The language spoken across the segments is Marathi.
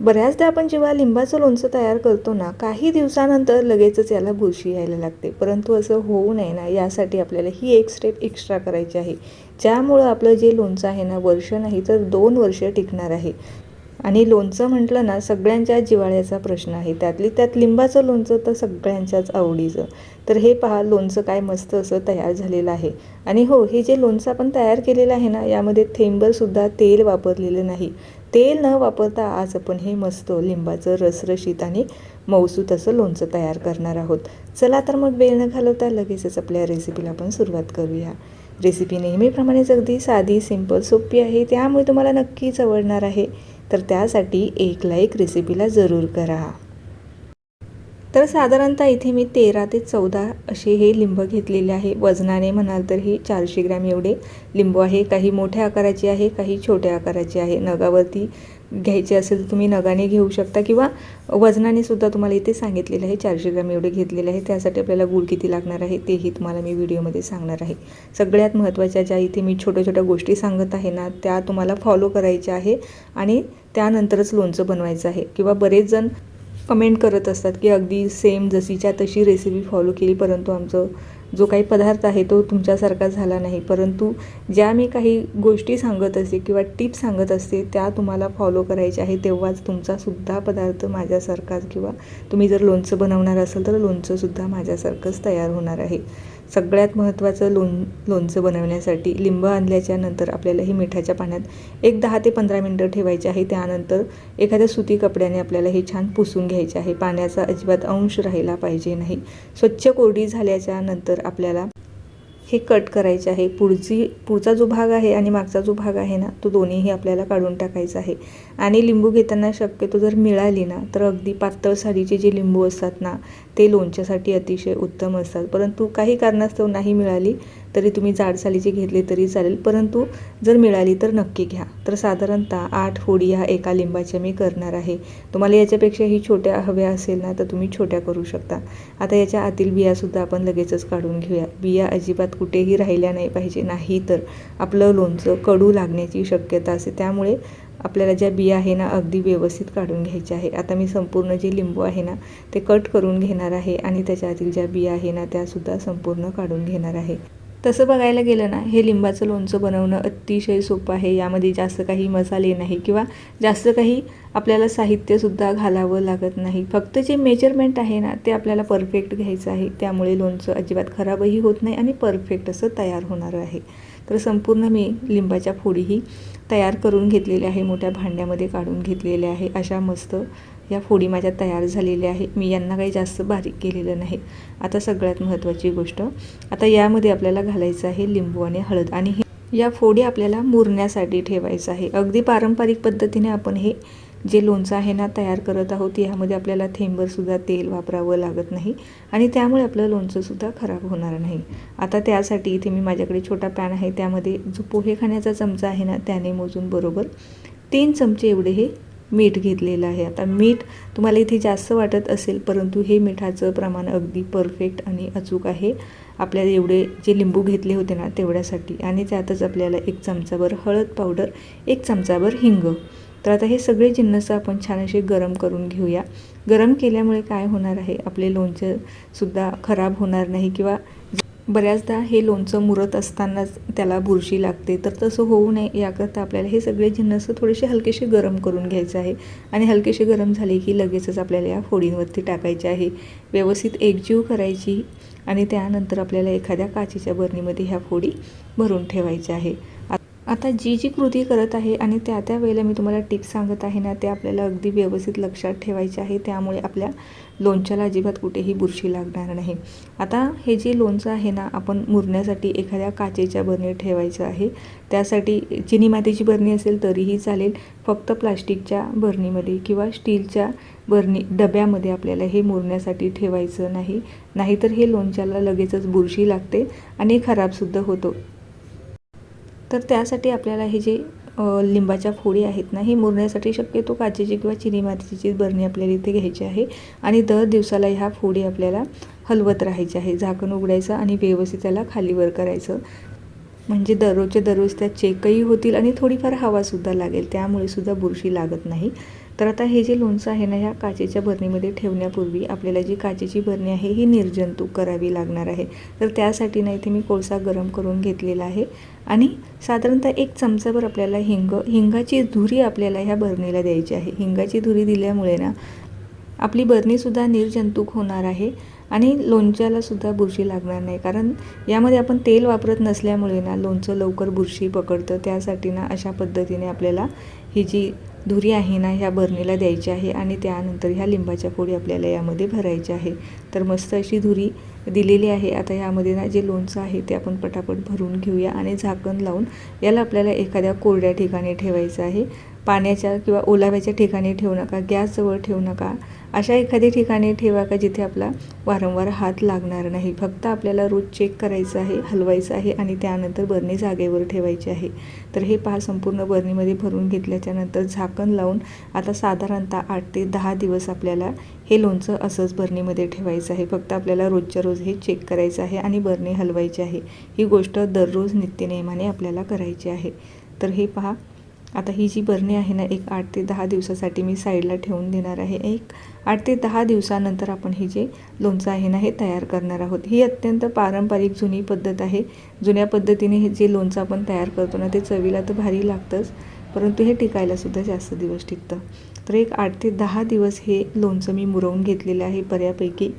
बऱ्याचदा आपण जेव्हा लिंबाचं लोणचं तयार करतो ना काही दिवसानंतर लगेचच याला बुरशी यायला लागते. परंतु असं होऊ नये ना यासाठी आपल्याला ही एक स्टेप एक्स्ट्रा करायची आहे. ज्यामुळं आपलं जे लोणचं आहे ना वर्ष नाही तर दोन वर्ष टिकणार आहे. आणि लोणचं म्हटलं ना सगळ्यांच्या जिवाळ्याचा प्रश्न आहे. त्यातली त्यात लिंबाचं लोणचं तर सगळ्यांच्याच आवडीचं. तर हे पहा लोणचं काय मस्त असं तयार झालेलं आहे. आणि हो हे जे लोणचं आपण तयार केलेलं आहे ना यामध्ये थेंबरसुद्धा तेल वापरलेलं नाही. तेल न वापरता आज आपण हे मस्त लिंबाचं रसरशीत आणि मौसूत असं लोणचं तयार करणार आहोत. चला तर मग वेळ न घालवता लगेचच आपल्या रेसिपीला आपण सुरुवात करूया. रेसिपी नेहमीप्रमाणेच अगदी साधी सिंपल सोपी आहे. त्यामुळे तुम्हाला नक्कीच आवडणार आहे. तर त्यासाठी एक लाईक रेसिपीला जरूर करा. तर साधारणतः इथे मी तेरा ते चौदा असे हे लिंब घेतलेले आहे. वजनाने म्हणाल तर हे चारशे ग्रॅम एवढे लिंबू आहे. काही मोठ्या आकाराचे आहे काही छोट्या आकाराचे आहे. नगावरती घ्यायचे असेल तर तुम्ही नगाने घेऊ शकता किंवा वजनाने सुद्धा तुम्हाला इथे सांगितलेलं आहे चारशे ग्रॅम एवढे घेतलेले आहे. त्यासाठी आपल्याला गुळ किती लागणार आहे तेही तुम्हाला मी व्हिडिओमध्ये सांगणार आहे. सगळ्यात महत्त्वाच्या ज्या इथे मी छोट्या छोट्या गोष्टी सांगत आहे ना त्या तुम्हाला फॉलो करायच्या आहे आणि त्यानंतरच लोणचं बनवायचं आहे. किंवा बरेच जण कमेंट करत असतात की अगदी सेम जशीच्या तशी रेसिपी फॉलो केली परंतु आमचं जो काही पदार्थ आहे तो तुमच्यासारखा झाला नाही. परंतु ज्या मी काही गोष्टी सांगत असते किंवा टिप्स सांगत असते त्या तुम्हाला फॉलो करायच्या आहे तेव्हाच तुमचासुद्धा पदार्थ माझ्यासारखाच किंवा तुम्ही जर लोणचं बनवणार असाल तर लोणचंसुद्धा माझ्यासारखंच तयार होणार आहे. सगळ्यात महत्त्वाचं लोण लोणचं बनवण्यासाठी लिंब आणल्याच्या नंतर आपल्याला हे मिठाच्या पाण्यात एक दहा ते पंधरा मिनटं ठेवायचे आहे. त्यानंतर एखाद्या सुती कपड्याने आपल्याला हे छान पुसून घ्यायचे आहे. पाण्याचा अजिबात अंश राहिला पाहिजे नाही. स्वच्छ कोरडी झाल्याच्यानंतर आपल्याला हे कट करायचे आहे. पुढची पुढचा जो भाग आहे आणि मागचा जो भाग आहे ना तो दोन्हीही आपल्याला काढून टाकायचा आहे. आणि लिंबू घेताना शक्यतो जर मिळाली ना तर अगदी पातळ साडीचे जे लिंबू असतात ना ते लोणच्यासाठी अतिशय उत्तम असतात. परंतु काही कारणास्तव नाही मिळाली तरी तुम्ही जाडसालीचे घेतले तरी चालेल. परंतु जर मिळाली तर नक्की घ्या. तर साधारणतः आठ फोडी ह्या एका लिंबाच्या मी करणार आहे. तुम्हाला याच्यापेक्षाही छोट्या हव्या असेल ना तर तुम्ही छोट्या करू शकता. आता याच्या आतील बियासुद्धा आपण लगेचच काढून घेऊया. बिया अजिबात कुठेही राहिल्या नाही पाहिजे नाही तर आपलं लोणचं कडू लागण्याची शक्यता असते. त्यामुळे आपल्याला ज्या बिया आहे ना अगदी व्यवस्थित काढून घ्यायच्या आहे आता मी संपूर्ण जे लिंबू आहे ना ते कट करून घेणार आहे आणि त्याच्या आतील ज्या बिया आहे ना त्यासुद्धा संपूर्ण काढून घेणार आहे. तसं बघायला गेलं ना हे लिंबाचं लोणचं बनवणं अतिशय सोपं आहे. यामध्ये जास्त काही मसाले नाही किंवा जास्त काही आपल्याला साहित्यसुद्धा घालावं लागत नाही. फक्त जे मेजरमेंट आहे ना ते आपल्याला परफेक्ट घ्यायचं आहे. त्यामुळे लोणचं अजिबात खराबही होत नाही आणि परफेक्ट असं तयार होणार आहे. तर संपूर्ण मी लिंबाच्या फोडीही तयार करून घेतलेल्या आहे मोठ्या भांड्यामध्ये काढून घेतलेल्या आहे. अशा मस्त या फोडी माझ्या तयार झालेल्या आहे मी यांना काही जास्त बारीक केलेलं नाही. आता सगळ्यात महत्त्वाची गोष्ट आता यामध्ये आपल्याला घालायचं आहे लिंबू आणि हळद आणि हे या फोडी आपल्याला मुरण्यासाठी ठेवायचं आहे. अगदी पारंपरिक पद्धतीने आपण हे जे लोणचं आहे ना तयार करत आहोत यामध्ये आपल्याला थेंबरसुद्धा तेल वापरावं लागत नाही आणि त्यामुळे आपलं लोणचंसुद्धा खराब होणार नाही. आता त्यासाठी इथे मी माझ्याकडे छोटा पॅन आहे. त्यामध्ये जो पोहे खाण्याचा चमचा आहे ना त्याने मोजून बरोबर तीन चमचे एवढे हे मीठ घेतलेलं आहे. आता मीठ तुम्हाला इथे जास्त वाटत असेल परंतु हे मिठाचं प्रमाण अगदी परफेक्ट आणि अचूक आहे. आपल्याला एवढे जे लिंबू घेतले होते ना तेवढ्यासाठी. आणि त्यातच आपल्याला एक चमचाभर हळद पावडर एक चमचाभर हिंग. तर आता हे सगळे जिन्नस आपण छान असे गरम करून घेऊया. गरम केल्यामुळे काय होणार आहे? आपले लोणचंसुद्धा खराब होणार नाही किंवा बऱ्याचदा हे लोणचं मुरत असतानाच त्याला बुरशी लागते. तर तसं होऊ नये याकरता आपल्याला हे सगळे जिन्नस थोडेसे हलकेसे गरम करून घ्यायचं आहे. आणि हलकेसे गरम झाले की लगेचच आपल्याला या फोडींवरती टाकायचे आहे. व्यवस्थित एकजीव करायची आणि त्यानंतर आपल्याला एखाद्या काचेच्या बरणीमध्ये ह्या फोडी भरून ठेवायच्या आहे. आता जी जी कृती करत आहे आणि त्या त्या वेळेला मी तुम्हाला टिप्स सांगत आहे ना ते आपल्याला अगदी व्यवस्थित लक्षात ठेवायचे आहे. त्यामुळे आपल्या लोणच्याला अजिबात कुठेही बुरशी लागणार नाही. आता हे जे लोणचं आहे ना आपण मुरण्यासाठी एखाद्या काचेच्या बरणीत ठेवायचं आहे. त्यासाठी चिनी मातीची बरणी असेल तरीही चालेल. फक्त प्लास्टिकच्या बरणीमध्ये किंवा स्टीलच्या बरणी डब्यामध्ये आपल्याला हे मुरण्यासाठी ठेवायचं नाही. नाहीतर हे लोणच्याला लगेचच बुरशी लागते आणि खराबसुद्धा होतो. तर त्यासाठी आपल्याला हे जे लिंबाच्या फोडी आहेत ना हे मुरण्यासाठी शक्यतो काचेची किंवा चिनी मातीची बरणी आपल्याला इथे घ्यायची आहे. आणि दर दिवसाला ह्या फोडी आपल्याला हलवत राहायच्या आहे. झाकण उघडायचं आणि व्यवस्थित त्याला खालीवर करायचं. म्हणजे दररोजचे दररोज त्या चेकही होतील आणि थोडीफार हवासुद्धा लागेल. त्यामुळे सुद्धा बुरशी लागत नाही. तर आता हे जे लोणचं आहे ना ह्या काचेच्या भरणीमध्ये ठेवण्यापूर्वी आपल्याला जी काचेची बरणी आहे ही निर्जंतूक करावी लागणार आहे. तर त्यासाठी ना इथे मी कोळसा गरम करून घेतलेला आहे. आणि साधारणतः एक चमचाभर आपल्याला हिंग हिंगाची धुरी आपल्याला ह्या बरणीला द्यायची आहे. हिंगाची धुरी दिल्यामुळे ना आपली बरणीसुद्धा निर्जंतुक होणार आहे आणि लोणच्यालासुद्धा बुरशी लागणार नाही. कारण यामध्ये आपण तेल वापरत नसल्यामुळे ना लोणचं लवकर बुरशी पकडतं. त्यासाठी ना अशा पद्धतीने आपल्याला ही जी धुरी आहे ना ह्या बरणीला द्यायची आहे आणि त्यानंतर ह्या लिंबाच्या फोडी आपल्याला यामध्ये भरायच्या आहे. तर मस्त अशी धुरी दिलेली आहे. आता यामध्ये ना जे लोणचं आहे ते आपण पटापट भरून घेऊया आणि झाकण लावून याला आपल्याला एखाद्या कोरड्या ठिकाणी ठेवायचं आहे. पाण्याच्या किंवा ओलाव्याच्या ठिकाणी ठेवू नका गॅसजवळ ठेवू नका. अशा एखादी ठिकाणी ठेवा का जिथे आपला वारंवार हात लागणार नाही? फक्त आपल्याला रोज चेक करायचं आहे हलवायचं आहे आणि त्यानंतर बरणी जागेवर ठेवायची आहे. तर हे पहा संपूर्ण बरणीमध्ये भरून घेतल्याच्यानंतर झाकण लावून आता साधारणतः आठ ते दहा दिवस आपल्याला हे लोणचं असंच बरणीमध्ये ठेवायचं आहे. फक्त आपल्याला रोजच्या रोज हे चेक करायचं आहे आणि बरणी हलवायची आहे. ही गोष्ट दररोज नित्यनियमाने आपल्याला करायची आहे. तर हे पहा आता ही जी बरणी आहे ना एक आठ ते दहा दिवसासाठी मी साईडला ठेवून देणार आहे. एक आठ ते दहा दिवसानंतर आपण हे जे लोणचं आहे ना हे तयार करणार आहोत. ही अत्यंत पारंपरिक जुनी पद्धत आहे. जुन्या पद्धतीने हे जे लोणचं आपण तयार करतो ना ते चवीला तर भारी लागतंच परंतु हे टिकायलासुद्धा जास्त दिवस टिकतं. तर एक आठ ते दहा दिवस हे लोणचं मी मुरवून घेतलेलं आहे. बऱ्यापैकी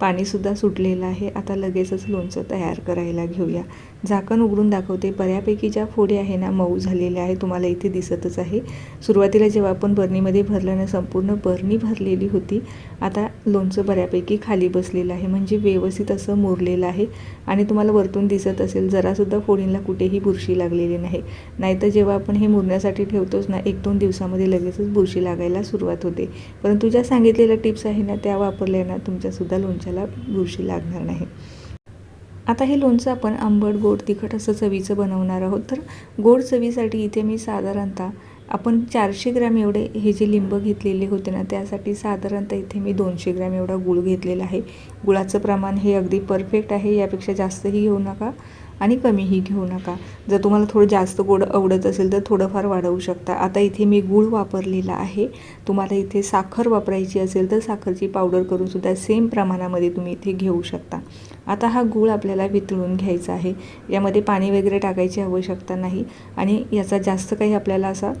पाणीसुद्धा सुटलेलं आहे. आता लगेचच लोणचं तयार करायला घेऊया. झाकण उघडून दाखवते. बऱ्यापैकी ज्या फोडी आहे ना मऊ झालेल्या आहे तुम्हाला इथे दिसतच आहे. सुरुवातीला जेव्हा आपण बरणीमध्ये भरलं ना संपूर्ण बरणी भरलेली होती. आता लोणचं बऱ्यापैकी खाली बसलेलं आहे म्हणजे व्यवस्थित असं मुरलेलं आहे. आणि तुम्हाला वरतून दिसत असेल जरासुद्धा फोडींना कुठेही बुरशी लागलेली नाही. नाहीतर जेव्हा आपण हे मुरण्यासाठी ठेवतोच ना एक दोन दिवसामध्ये लगेचच बुरशी लागायला सुरुवात होते. परंतु ज्या सांगितलेल्या टिप्स आहे ना त्या वापरल्या ना तुमच्यासुद्धा लोणच्याला बुरशी लागणार नाही. आता हे लोणचं आपण आंबट गोड तिखट असं चवीचं बनवणार आहोत. तर गोड चवीसाठी इथे मी साधारणतः आपण चारशे ग्रॅम एवढे हे जे लिंब घेतलेले होते ना त्यासाठी साधारणतः इथे मी दोनशे ग्रॅम एवढा गुळ घेतलेला आहे. गुळाचं प्रमाण हे अगदी परफेक्ट आहे यापेक्षा जास्तही घेऊ नका आणि कमीही घेऊ नका. जर तुम्हाला थोडं जास्त गोड आवडत असेल तर थोडंफार वाढवू शकता. आता इथे मी गूळ वापरलेला आहे. तुम्हाला इथे साखर वापरायची असेल तर साखरची पावडर करूनसुद्धा सेम प्रमाणामध्ये तुम्ही इथे घेऊ शकता. आता हा गूळ आपल्याला वितळून घ्यायचा आहे. यामध्ये पाणी वगैरे टाकायची आवश्यकता नाही आणि याचा जास्त काही आपल्याला असा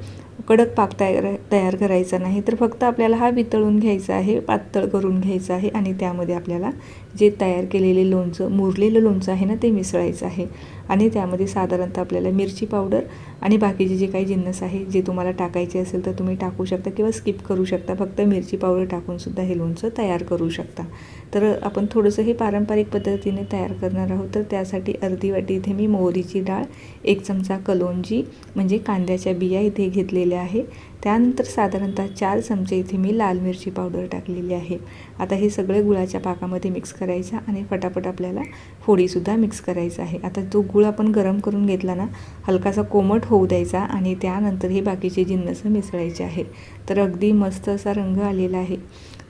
कडक पाक तयार तयार करायचा नाही. तर फक्त आपल्याला हा वितळून घ्यायचा आहे पातळ करून घ्यायचा आहे आणि त्यामध्ये आपल्याला जे तयार केलेले लोणचं मुरलेलं लोणचं आहे ना ते मिसळायचं आहे. आणि त्यामध्ये साधारणतः आपल्याला मिरची पावडर आणि बाकीचे जे काही जिन्नस आहे जे तुम्हाला टाकायचे असेल तर तुम्ही टाकू शकता किंवा स्किप करू शकता. फक्त मिरची पावडर टाकूनसुद्धा हे लोणचं तयार करू शकता. तर आपण थोडंसं हे पारंपरिक पद्धतीने तयार करणार आहोत. तर त्यासाठी अर्धी वाटी इथे मी मोहरीची डाळ एक चमचा कलोंजी म्हणजे कांद्याच्या बिया इथे घेतलेल्या आहे. त्यानंतर साधारणतः चार चमचे इथे मी लाल मिरची पावडर टाकलेली आहे. आता हे सगळे गुळाच्या पाकामध्ये मिक्स करायचं आणि फटाफट आपल्याला फोडीसुद्धा मिक्स करायचं आहे. आता जो गुळ आपण गरम करून घेतला ना हलकासा कोमट होऊ द्यायचा आणि त्यानंतर हे बाकीचे जिन्नस मिसळायचे आहे. तर अगदी मस्त असा रंग आलेला आहे.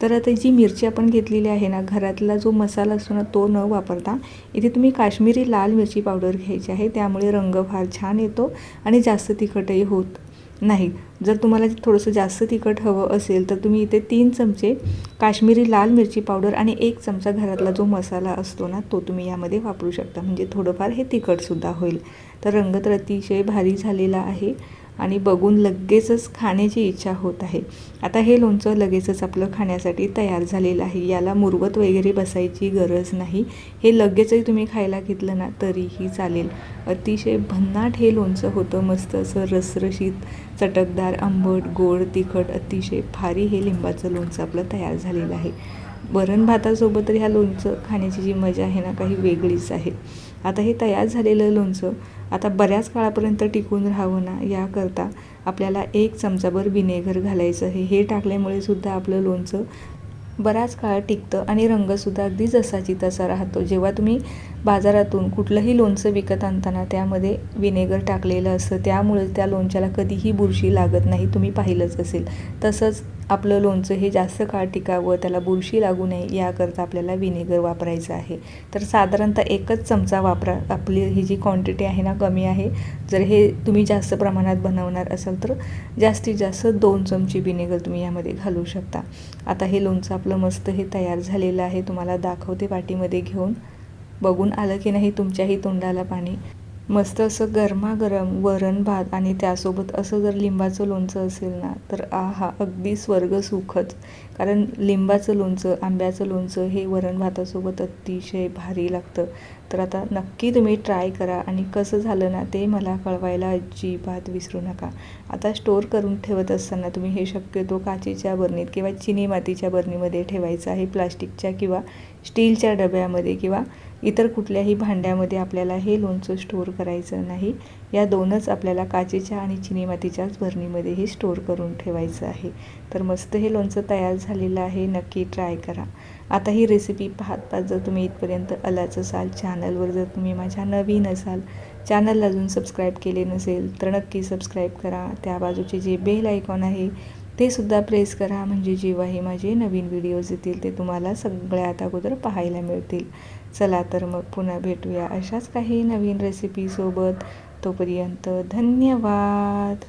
तर आता जी मिरची आपण घेतलेली आहे ना घरातला जो मसाला असतो ना तो न वापरता इथे तुम्ही काश्मीरी लाल मिरची पावडर घ्यायची आहे. त्यामुळे रंग फार छान येतो आणि जास्त तिखटही होत नाही. जर तुम्हाला थोडंसं जास्त तिखट हवं असेल तर तुम्ही इथे तीन चमचे काश्मीरी लाल मिरची पावडर आणि एक चमचा घरातला जो मसाला असतो ना तो तुम्ही यामध्ये वापरू शकता. म्हणजे थोडंफार हे तिखटसुद्धा होईल. तर रंग तर अतिशय भारी झालेला आहे. आणि बघून लगेचच खाण्याची इच्छा होत आहे. आता हे लोणचं लगेचच आपलं खाण्यासाठी तयार झालेलं आहे. याला मुरवत वगैरे बसायची गरज नाही. हे लगेचही तुम्ही खायला घेतलं ना तरीही चालेल. अतिशय भन्नाट हे लोणचं होतं. मस्त असं रसरशीत चटकदार आंबट गोड तिखट अतिशय भारी हे लिंबाचं लोणचं आपलं तयार झालेलं आहे. वरण भातासोबत तर ह्या लोणचं खाण्याची जी मजा आहे ना काही वेगळीच आहे. आता हे तयार झालेलं लोणचं आता बऱ्याच काळापर्यंत टिकून राहावं ना याकरता आपल्याला एक चमचाभर विनेगर घालायचं आहे. हे टाकल्यामुळे सुद्धा आपलं लोणचं बराच काळ टिकतं आणि रंगसुद्धा अगदी जसाची तसा राहतो. जेव्हा तुम्ही बाजारातून कुठलंही लोणचं विकत आणताना त्यामध्ये विनेगर टाकलेलं असतं त्यामुळे त्या लोणच्याला कधीही बुरशी लागत नाही. तुम्ही पाहिलंच असेल. तसंच आपलं लोणचं हे जास्त काळ टिकावं त्याला बुरशी लागू नये याकरता आपल्याला विनेगर वापरायचं आहे. तर साधारणतः एकच चमचा वापरा आपली ही जी क्वांटिटी आहे ना कमी आहे. जर हे तुम्ही जास्त प्रमाणात बनवणार असाल तर जास्तीत जास्त दोन चमचे विनेगर तुम्ही यामध्ये घालू शकता. आता हे लोणचं आपलं मस्त हे तयार झालेलं आहे. तुम्हाला दाखवते वाटीमध्ये घेऊन. बघून आलं की नाही तुमच्याही तोंडाला पाणी. मस्त असं गरमागरम वरण भात आणि त्यासोबत असं जर लिंबाचं लोणचं असेल ना तर आहा अगदी स्वर्ग सुखच कारण लिंबाचं लोणचं आंब्याचं लोणचं हे वरण भातासोबत अतिशय भारी लागतं. तर आता नक्की तुम्ही ट्राय करा आणि कसं झालं ना ते मला कळवायला अजिबात विसरू नका. आता स्टोअर करून ठेवत असताना तुम्ही हे शक्यतो काचेच्या बरणीत किंवा चिनी मातीच्या बरणीमध्ये ठेवायचं आहे प्लास्टिकच्या किंवा स्टीलच्या डब्यामध्ये किंवा इतर कुठल्याही भांड्यामध्ये आपल्याला हे लोणचं स्टोअर करायचं नाही. या दोनच आपल्याला काचेच्या आणि चिनी मातीच्याच भरणीमध्ये हे स्टोअर करून ठेवायचं आहे. तर मस्त हे लोणचं तयार झालेलं आहे. नक्की ट्राय करा. आता ही रेसिपी पाहत पाहत जर तुम्ही इथपर्यंत आलाच असाल चॅनलवर जर तुम्ही माझ्या नवीन असाल चॅनलला अजून सबस्क्राईब केले नसेल तर नक्की सबस्क्राईब करा. त्या बाजूचे जे बेल आयकॉन आहे ते सुद्धा प्रेस करा. म्हणजे जेव्हाही माझे नवीन व्हिडिओज येतील ते तुम्हाला सगळ्यात अगोदर पाहायला मिळतील. चला तर मग पुन्हा भेटूया अशाच काही नवीन रेसिपीसोबत तोपर्यंत धन्यवाद.